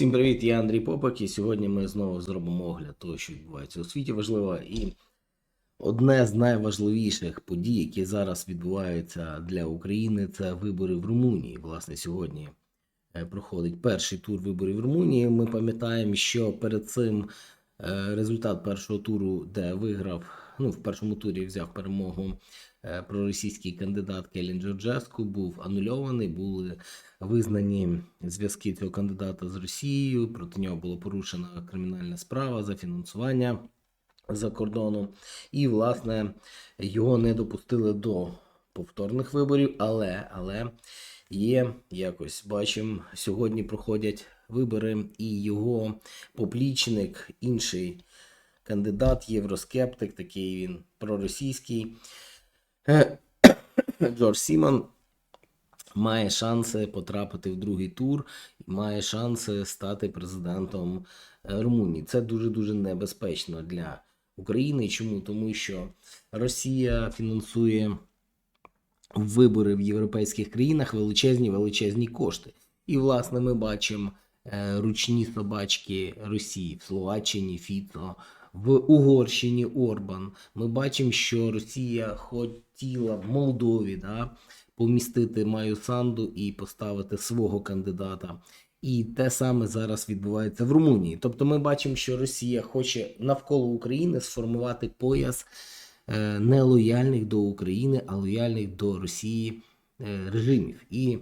Всім привіт, я Андрій Попак, і сьогодні ми знову зробимо огляд того, що відбувається у світі важливо. І одне з найважливіших подій, які зараз відбуваються для України, це вибори в Румунії. Власне, сьогодні е, проходить перший тур виборів в Румунії. Ми пам'ятаємо, що перед цим е, результат першого туру, де виграв, ну, в першому турі взяв перемогу е, проросійський кандидат Келін Джорджеску, був анульований, були визнані зв'язки цього кандидата з Росією. Проти нього була порушена кримінальна справа за фінансування за кордоном. І, власне, його не допустили до повторних виборів, але, але є якось бачимо, сьогодні проходять вибори, і його поплічник, інший кандидат, євроскептик, такий він проросійський. Е, Джордж Сімон має шанси потрапити в другий тур і має шанси стати президентом е, Румунії. Це дуже дуже небезпечно для України. Чому? Тому що Росія фінансує вибори в європейських країнах величезні величезні кошти. І, власне, ми бачимо е, ручні собачки Росії в Словаччині, Фіцо, в Угорщині Орбан. Ми бачимо, що Росія хотіла в Молдові да, помістити Маю Санду і поставити свого кандидата. І те саме зараз відбувається в Румунії. Тобто ми бачимо, що Росія хоче навколо України сформувати пояс е, не лояльних до України, а лояльних до Росії е, режимів. І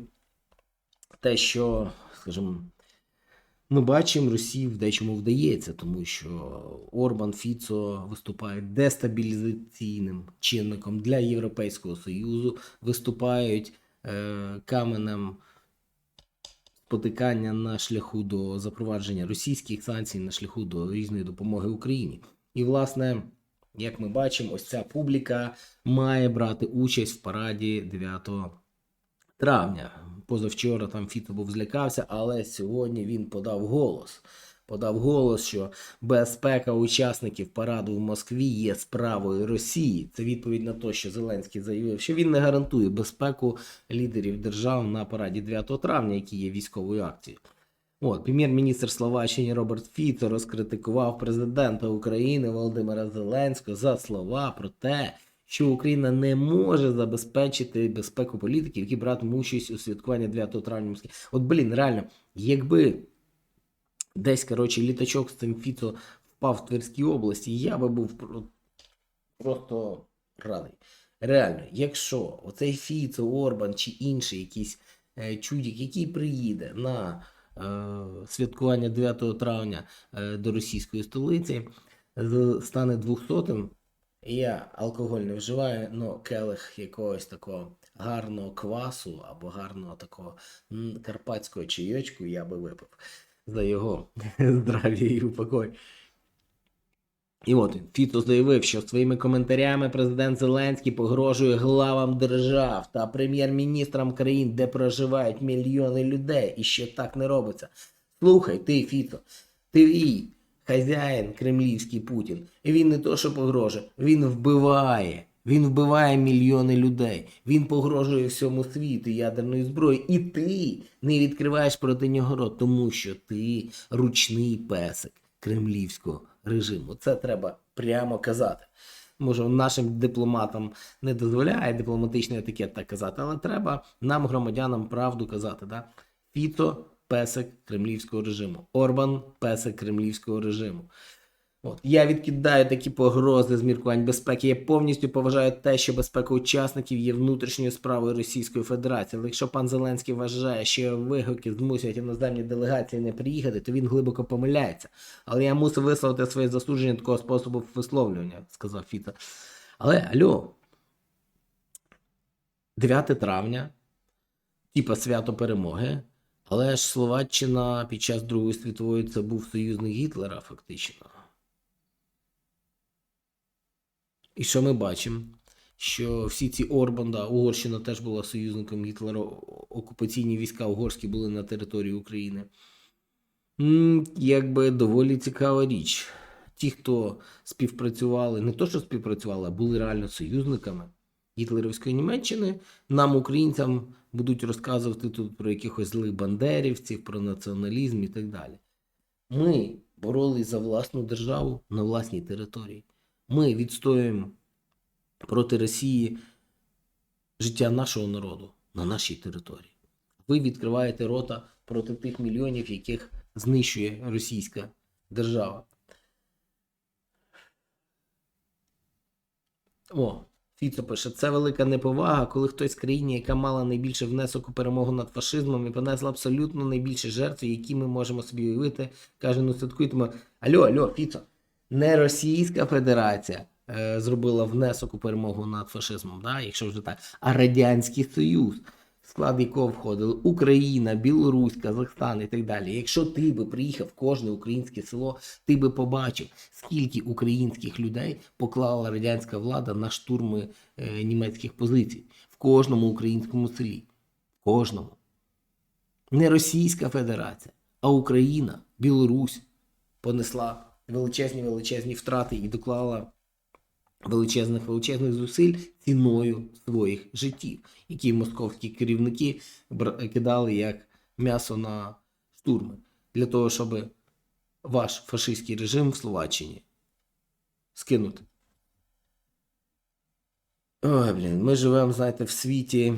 те, що, скажімо, ми бачимо, Росії в дечому вдається, тому що Орбан Фіцо виступають дестабілізаційним чинником для Європейського Союзу, виступають е, каменем спотикання на шляху до запровадження російських санкцій, на шляху до різної допомоги Україні. І, власне, як ми бачимо, ось ця публіка має брати участь в параді 9 травня. Позавчора там Фіто був злякався, але сьогодні він подав голос. Подав голос, що безпека учасників параду в Москві є справою Росії. Це відповідь на те, що Зеленський заявив, що він не гарантує безпеку лідерів держав на параді 9 травня, які є військовою акцією. От, прем'єр-міністр Словаччини Роберт Фіцо розкритикував президента України Володимира Зеленського за слова про те, що Україна не може забезпечити безпеку політиків, які братимуть участь у святкуванні 9 травня. От, блін, реально, якби десь, коротше, літачок з цим Фіцо впав в Тверській області, я би був просто радий. Реально, якщо оцей Фіцо, Орбан чи інший якийсь е, чудік, який приїде на е, святкування 9 травня е, до російської столиці, стане 200-м, я алкоголь не вживаю, але келих якогось такого гарного квасу або гарного такого карпатського чайочку я би випив за його здрав'я і упокой. І от Фіцо заявив, що своїми коментарями президент Зеленський погрожує главам держав та прем'єр-міністрам країн, де проживають мільйони людей, і що так не робиться. Слухай, ти, Фіцо, твій хазяїн кремлівський Путін. Він не то, що погрожує, він вбиває. Він вбиває мільйони людей. Він погрожує всьому світу ядерною зброєю. І ти не відкриваєш проти нього рот, тому що ти ручний песик кремлівського режиму. Це треба прямо казати. Може, нашим дипломатам не дозволяє дипломатичний етикет так казати, але треба нам, громадянам, правду казати. Да? Фіто песик кремлівського режиму. Орбан песик кремлівського режиму. От. Я відкидаю такі погрози з міркувань безпеки. Я повністю поважаю те, що безпека учасників є внутрішньою справою Російської Федерації. Але якщо пан Зеленський вважає, що вигуки змусять іноземні делегації не приїхати, то він глибоко помиляється. Але я мусив висловити своє засудження такого способу висловлювання, сказав Фіта. Але алло, 9 травня, типа свято перемоги. Але ж Словаччина під час Другої світової це був союзник Гітлера, фактично. І що ми бачимо? Що всі ці Орбан, да, Угорщина теж була союзником Гітлера, окупаційні війська угорські були на території України. Якби доволі цікава річ. Ті, хто співпрацювали, не то, що співпрацювали, а були реально союзниками гітлерівської Німеччини, нам, українцям, будуть розказувати тут про якихось злих бандерівців, про націоналізм і так далі. Ми боролись за власну державу на власній території. Ми відстоюємо проти Росії життя нашого народу на нашій території. Ви відкриваєте рота проти тих мільйонів, яких знищує російська держава. О, Фіцо пише, це велика неповага, коли хтось з країни, яка мала найбільший внесок у перемогу над фашизмом і понесла абсолютно найбільші жертви, які ми можемо собі уявити, каже, ну святкуйтемо. Альо, альо, Фіцо, не Російська Федерація е, зробила внесок у перемогу над фашизмом, да, якщо вже так, а Радянський Союз, склад якого входили Україна, Білорусь, Казахстан і так далі. Якщо ти би приїхав в кожне українське село, ти би побачив, скільки українських людей поклала радянська влада на штурми е, німецьких позицій в кожному українському селі. Кожному. Не Російська Федерація, а Україна, Білорусь понесла величезні величезні втрати і доклала величезних величезних зусиль ціною своїх життів, які московські керівники кидали як м'ясо на штурми, для того, щоб ваш фашистський режим в Словаччині скинути. Ой, блін, ми живемо, знаєте, в світі,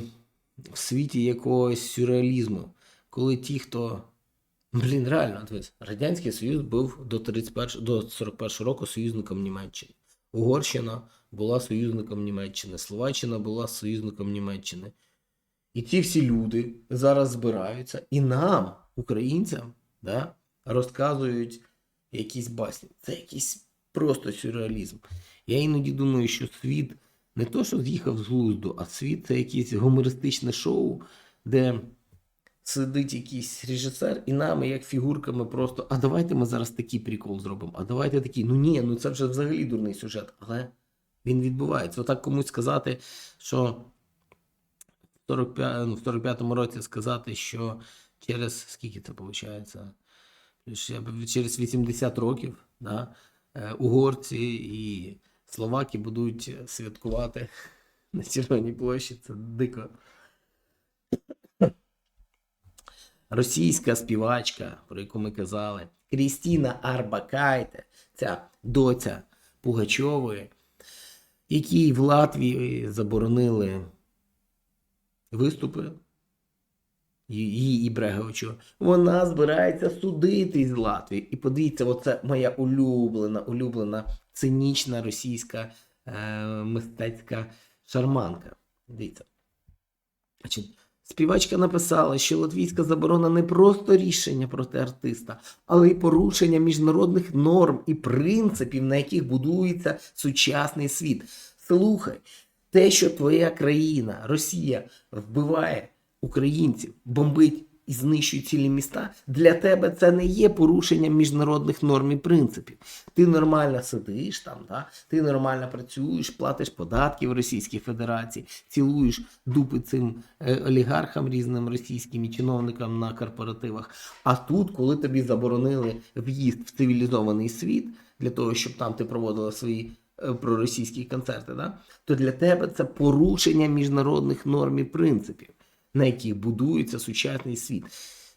в світі якогось сюрреалізму, коли ті, хто. Блін, реально, дивись, Радянський Союз був до 31, до 41 року союзником Німеччини. Угорщина була союзником Німеччини, Словаччина була союзником Німеччини. І ці всі люди зараз збираються і нам, українцям, да, розказують якісь басні. Це якийсь просто сюрреалізм. Я іноді думаю, що світ не то, що з'їхав з глузду, а світ це якесь гумористичне шоу, де сидить якийсь режисер, і нами, як фігурками, просто а давайте ми зараз такий прикол зробимо. А давайте такий. Ну ні, ну це вже взагалі дурний сюжет, але він відбувається. Отак комусь сказати, що в 45, ну, 45-му році сказати, що через скільки це виходить? Через 80 років да, е, угорці і словаки будуть святкувати на Червоній площі. Це дико. Російська співачка, про яку ми казали, Крістіна Арбакайте, ця доця Пугачової, якій в Латвії заборонили виступи її і Бреговичу. Вона збирається судити з Латвії. І подивіться, оце моя улюблена, улюблена цинічна російська е, мистецька шарманка. Дивіться. Значить, Співачка написала, що латвійська заборона не просто рішення проти артиста, але й порушення міжнародних норм і принципів, на яких будується сучасний світ. Слухай, те, що твоя країна, Росія, вбиває українців, бомбить і знищує цілі міста, для тебе це не є порушенням міжнародних норм і принципів. Ти нормально сидиш там, да? ти нормально працюєш, платиш податки в Російській Федерації, цілуєш дупи цим е, олігархам різним російським і чиновникам на корпоративах. А тут, коли тобі заборонили в'їзд в цивілізований світ, для того, щоб там ти проводила свої е, проросійські концерти, да? то для тебе це порушення міжнародних норм і принципів на яких будується сучасний світ.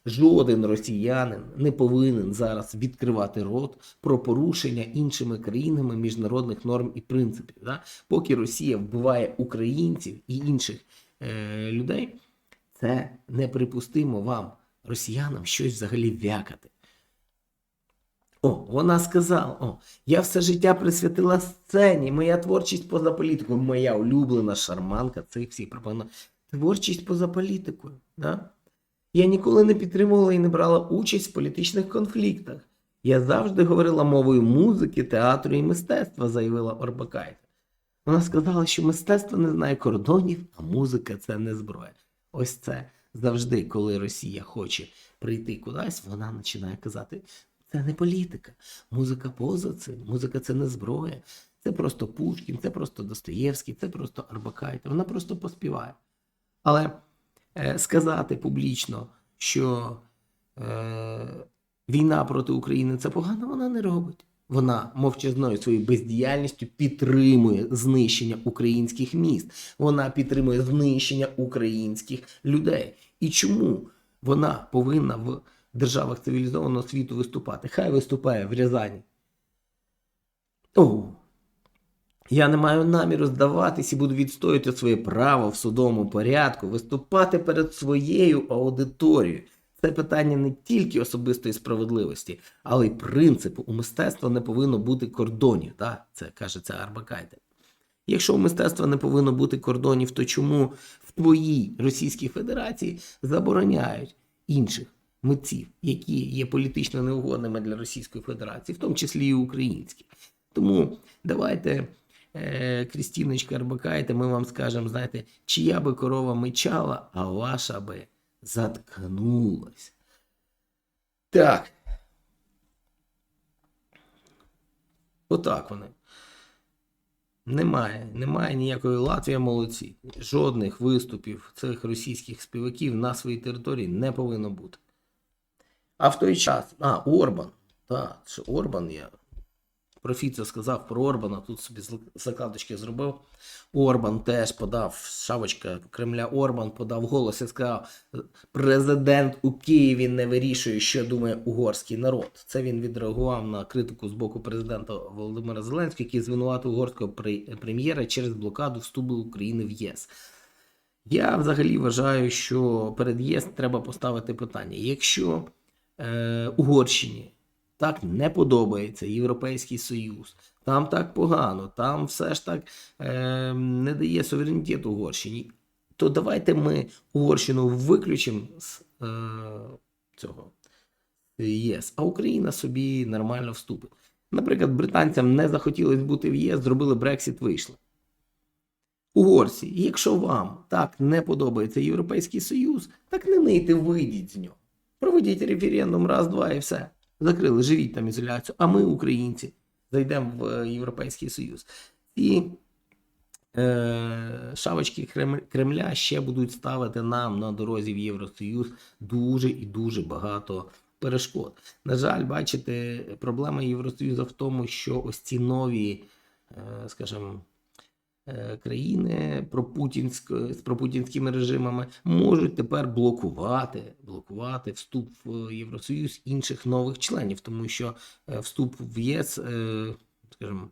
Жоден росіянин не повинен зараз відкривати рот про порушення іншими країнами міжнародних норм і принципів. Да? Поки Росія вбиває українців і інших е, людей, це неприпустимо вам, росіянам, щось взагалі вякати. О, вона сказала: о, я все життя присвятила сцені, моя творчість поза політикою, моя улюблена шарманка цих всіх пропонує. Творчість поза політикою. Да? Я ніколи не підтримувала і не брала участь в політичних конфліктах. Я завжди говорила мовою музики, театру і мистецтва, заявила Орбакайте. Вона сказала, що мистецтво не знає кордонів, а музика це не зброя. Ось це завжди, коли Росія хоче прийти кудись, вона починає казати: це не політика, музика поза цим, музика це не зброя, це просто Пушкін, це просто Достоєвський, це просто Арбакайте. Вона просто поспіває. Але е, сказати публічно, що е, війна проти України це погано, вона не робить. Вона мовчазною своєю бездіяльністю підтримує знищення українських міст. Вона підтримує знищення українських людей. І чому вона повинна в державах цивілізованого світу виступати. Хай виступає в Рязані. О, я не маю наміру здаватись і буду відстоювати своє право в судовому порядку, виступати перед своєю аудиторією. Це питання не тільки особистої справедливості, але й принципу. У мистецтва не повинно бути кордонів. Так? Це каже це Арбакайте. Якщо у мистецтва не повинно бути кордонів, то чому в твоїй Російській Федерації забороняють інших митців, які є політично неугодними для Російської Федерації, в тому числі і українські? Тому давайте, Крістіночка Арбакайте, ми вам скажемо, знаєте, чия би корова мечала, а ваша би заткнулась. Так. Отак вони. Немає, немає ніякої Латвія молодці. Жодних виступів цих російських співаків на своїй території не повинно бути. А в той час. А, Орбан. Так, що Орбан я. Про Фіца сказав про Орбана, тут собі закладочки зробив. Орбан теж подав, шавочка Кремля Орбан подав голос і сказав: президент у Києві не вирішує, що думає угорський народ. Це він відреагував на критику з боку президента Володимира Зеленського, який звинуватив угорського прем'єра через блокаду вступу України в ЄС. Я взагалі вважаю, що перед ЄС треба поставити питання: якщо е, Угорщині так не подобається Європейський Союз, там так погано, там все ж так е, не дає суверенітет Угорщині, то давайте ми Угорщину виключимо з е, цього ЄС, а Україна собі нормально вступить. Наприклад, британцям не захотілося бути в ЄС, зробили Брексіт, вийшли. Угорці, якщо вам так не подобається Європейський Союз, так не нийте, вийдіть з нього. Проведіть референдум раз, два і все. Закрили, живіть там ізоляцію. А ми, українці, зайдемо в е, Європейський Союз. І е, шавочки Кремля ще будуть ставити нам на дорозі в Євросоюз дуже і дуже багато перешкод. На жаль, бачите, проблема Євросоюзу в тому, що ось ці нові, е, скажімо, країни пропутінсько- з пропутінськими режимами можуть тепер блокувати, блокувати вступ в Євросоюз інших нових членів, тому що е, вступ в ЄС, е, скажімо,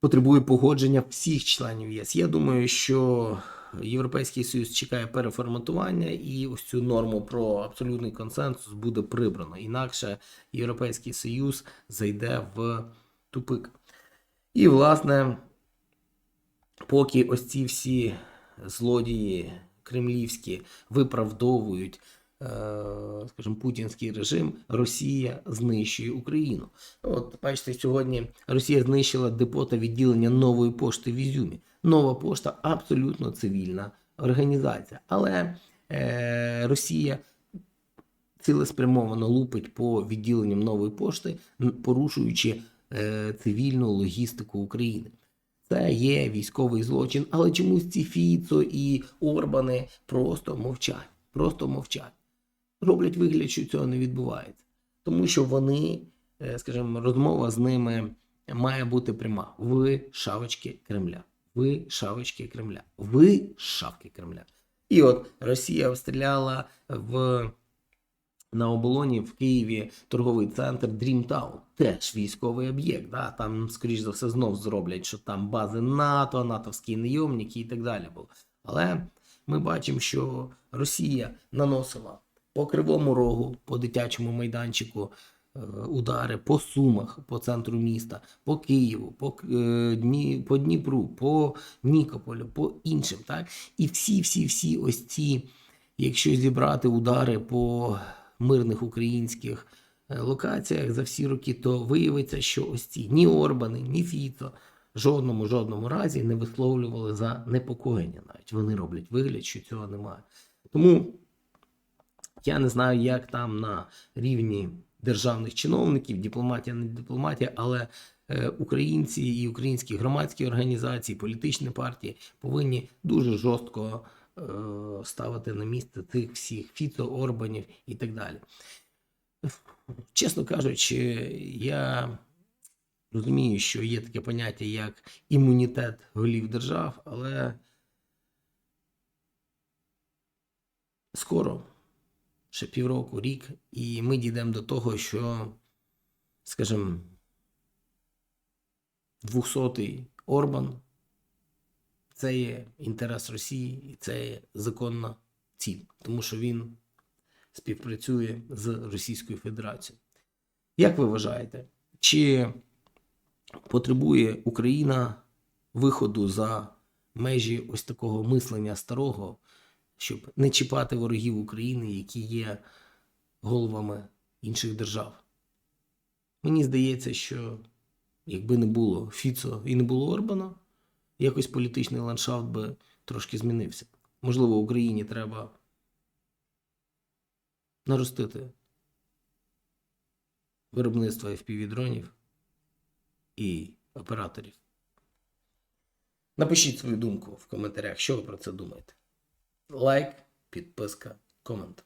потребує погодження всіх членів ЄС. Я думаю, що Європейський Союз чекає переформатування, і ось цю норму про абсолютний консенсус буде прибрано. Інакше Європейський Союз зайде в тупик. І, власне, поки ось ці всі злодії кремлівські виправдовують, е, скажімо, путінський режим, Росія знищує Україну. От бачите, сьогодні Росія знищила депо та відділення нової пошти в Ізюмі. Нова пошта абсолютно цивільна організація, але е, Росія цілеспрямовано лупить по відділенням нової пошти, порушуючи е, цивільну логістику України. Це є військовий злочин, але чомусь ці Фіцо і Орбани просто мовчать. Просто мовчать. Роблять вигляд, що цього не відбувається. Тому що вони, е, скажімо, розмова з ними має бути пряма. Ви шавочки Кремля. Ви шавочки Кремля. Ви шавки Кремля. І от Росія обстріляла в на оболоні в Києві торговий центр Дрімтаун. Теж військовий об'єкт. Да? Там, скоріш за все, знов зроблять, що там бази НАТО, натовські найомники і так далі було. Але ми бачимо, що Росія наносила по кривому рогу, по дитячому майданчику е, удари по Сумах, по центру міста, по Києву, по, е, Дні, по Дніпру, по Нікополю, по іншим. Так? І всі, всі, всі ось ці, якщо зібрати удари по мирних українських е, локаціях за всі роки, то виявиться, що ось ці ні Орбани, ні Фіцо жодному жодному разі не висловлювали за непокоєння. Навіть вони роблять вигляд, що цього немає. Тому я не знаю, як там на рівні державних чиновників, дипломатія, не дипломатія, але е, українці і українські громадські організації, політичні партії повинні дуже жорстко ставити на місце цих всіх Фіцо, Орбанів і так далі. Чесно кажучи, я розумію, що є таке поняття як імунітет голів держав, але скоро ще півроку, рік, і ми дійдемо до того, що, скажімо, 200-й Орбан це є інтерес Росії і це є законна ціль, тому що він співпрацює з Російською Федерацією. Як ви вважаєте, чи потребує Україна виходу за межі ось такого мислення старого, щоб не чіпати ворогів України, які є головами інших держав? Мені здається, що якби не було Фіцо і не було Орбана, якось політичний ландшафт би трошки змінився. Можливо, Україні треба наростити виробництво FPV-дронів і операторів. Напишіть свою думку в коментарях, що ви про це думаєте. Лайк, підписка, комент.